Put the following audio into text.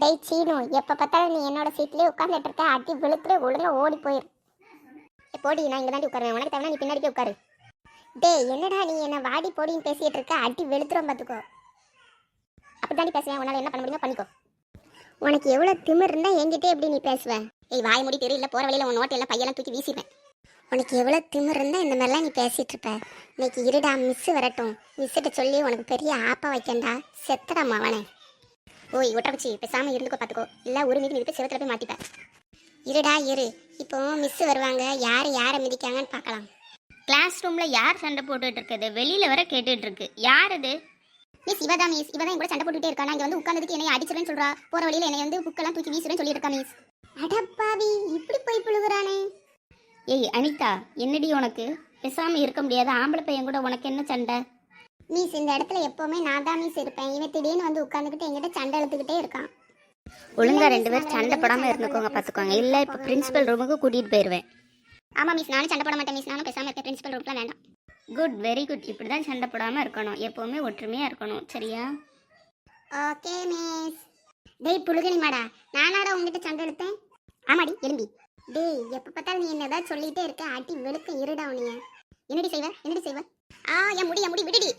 டெய் சீனு எப்போ பார்த்தாலும் நீ என்னோட சீட்லேயே உட்காந்துட்டு இருக்க. அடி விழுத்துட்டு ஒழுங்காக ஓடி போயிரு. போடி நான் இங்கே தாண்டி உட்காருவேன். உனக்கு தேவை நீ பின்னாடி உட்காரு. டேய் என்னடா நீ என்ன வாடி போடின்னு பேசிட்டு இருக்க? அடி வெளுத்துரும் பார்த்துக்கோ அப்படி தாண்டி பேசுவேன் உன்னால என்ன பண்ண முடியுமோ பண்ணிக்கோ. உனக்கு எவ்வளோ திமிர் இருந்தால் என்கிட்ட எப்படி நீ பேசுவேன் ஏய் வாய் முடி தெரியல. போகிற வழியில் உன் நோட்டெல்லாம் பையெல்லாம் தூக்கி வீசிப்பேன். உனக்கு எவ்வளோ திமிர் இருந்தால் இந்த மாதிரிலாம் நீ பேசிகிட்டு இருப்ப. இன்னைக்கு இருடா மிஸ்ஸு வரட்டும். மிஸ்ஸிட்ட சொல்லி உனக்கு பெரிய ஆப்பா வைக்கண்டா. செத்தடா மவனே ஓய் ஒட்டப்பச்சி பேசாம இருந்துக்கோ பார்த்துக்கோ இல்லை ஒரு மீதி மிதிப்பு செவத்துல போய் மாட்டிப்ப இருடா இரு. இப்போ மிஸ் வருவாங்க. யார் யாரை மிதிக்காங்கன்னு பார்க்கலாம் கிளாஸ் ரூம்ல யார் சண்டை போட்டுட்டு இருக்குது? வெளியில வர கேட்டுட்டு இருக்கு. யார் இது? மிஸ் இவதான் மிஸ் இவதான் என் கூட சண்டை போட்டுட்டே இருக்கா. நான் இங்க வந்து உட்கார்ந்ததுக்கு என்னை அடிச்சிருவேன்னு சொல்றா. போற வழியில என்னை வந்து புக்கெல்லாம் தூக்கி வீசுறேன்னு சொல்லிட்டு இருக்கா மிஸ் அடப்பாவி இப்படி போய் புழுகுறானே. ஏய் அனிதா என்னடி உனக்கு? பேசாம இருக்க முடியாது. ஆம்பளை பையன் கூட உனக்கு என்ன சண்டை? மிஸ் இந்த இடத்துல எப்பவுமே நான் தான் மிஸ் இருப்பேன். இவன் திடீர்னு வந்து உட்காந்துக்கிட்டு என்கிட்ட சண்டை இழுத்துக்கிட்டே இருக்கான். ஒழுங்கா ரெண்டு பேரும் சண்டை போடாம இருந்துக்கோங்க பாத்துக்கோங்க. இல்ல இப்ப பிரின்சிபல் ரூமுக்கு கூட்டிட்டு போயிருவேன். ஆமா மிஸ் நானும் சண்டை போட மாட்டேன் மிஸ் நானும் பேசாம இருப்பேன். பிரின்சிபல் ரூம்லாம் வேண்டாம் குட் வெரி குட் இப்படிதான் சண்டை போடாம இருக்கணும். எப்பவுமே ஒற்றுமையா இருக்கணும். சரியா? ஓகே மிஸ் டேய் புழுகனி மாடா. நானாடா உங்ககிட்ட சண்டை எடுத்தேன் ஆமாடி எலும்பி. டேய் எப்ப பார்த்தாலும் நீ என்ன ஏதாவது சொல்லிட்டே இருக்க? அடி வெளுக்க இருடா உனிய என்னடி செய்வ? என்னடி செய்வ? ஆ என் முடி என் முடி விடுடி.